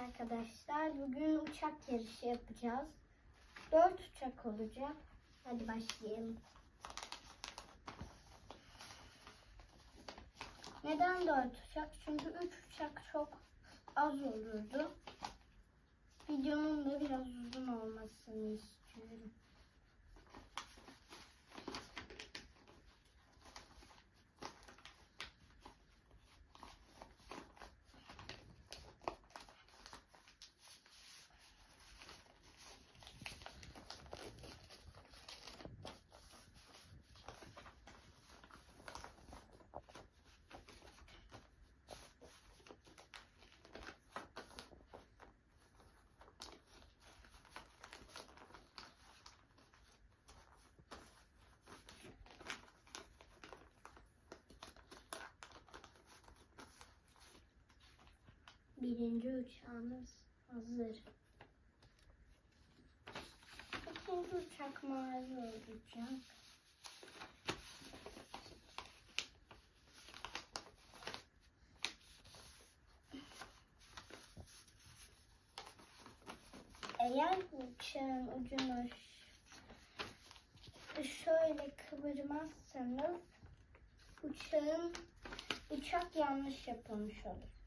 arkadaşlar. Bugün uçak yarışı yapacağız. Dört uçak olacak. Hadi başlayalım. Neden dört uçak? Çünkü üç uçak çok az olurdu. Videonun da biraz uzun olmasını istiyorum. Birinci uçağımız hazır. İkinci uçak mavi olacak. Eğer uçağın ucunu şöyle kıvırmazsanız uçağın uçak yanlış yapılmış olur.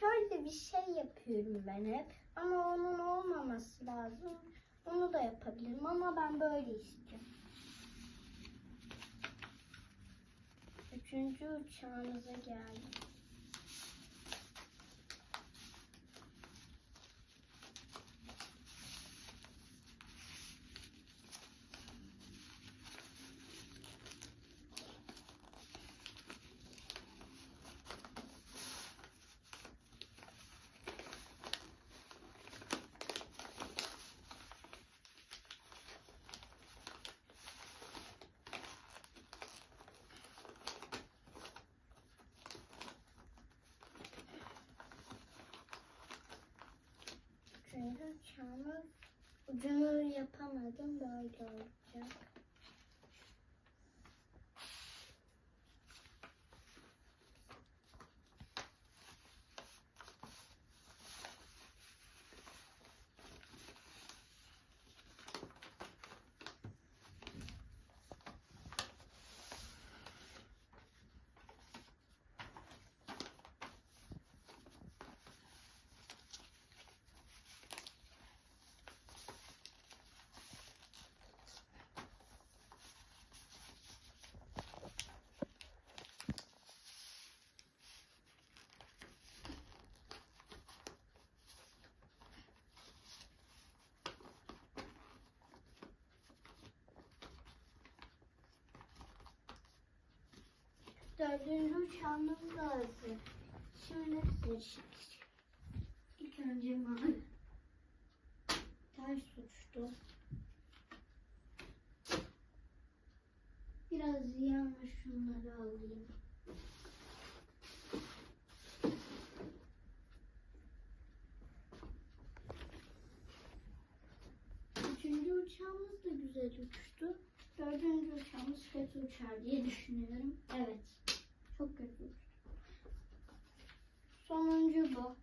Şöyle bir şey yapıyorum ben hep. Ama onun olmaması lazım. Onu da yapabilirim ama ben böyle istiyorum. Üçüncü uçağımıza geldik. Ucunu yapamadım. Böyle olacak. Dördüncü uçağımız da hazır. Şimdi seçtik. İlk önce mavi. Ters uçtu. Biraz yanlış şunları alayım. Üçüncü uçağımız da güzel uçtu. Dördüncü uçağımız kötü uçar diye düşünüyorum. Evet. Çok kötü. Sonuncu bu.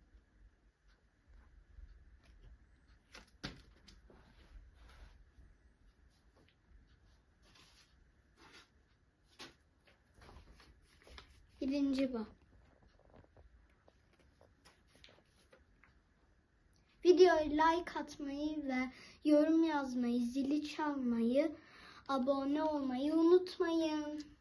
Birinci bu. Videoya like atmayı ve yorum yazmayı, zili çalmayı, abone olmayı unutmayın.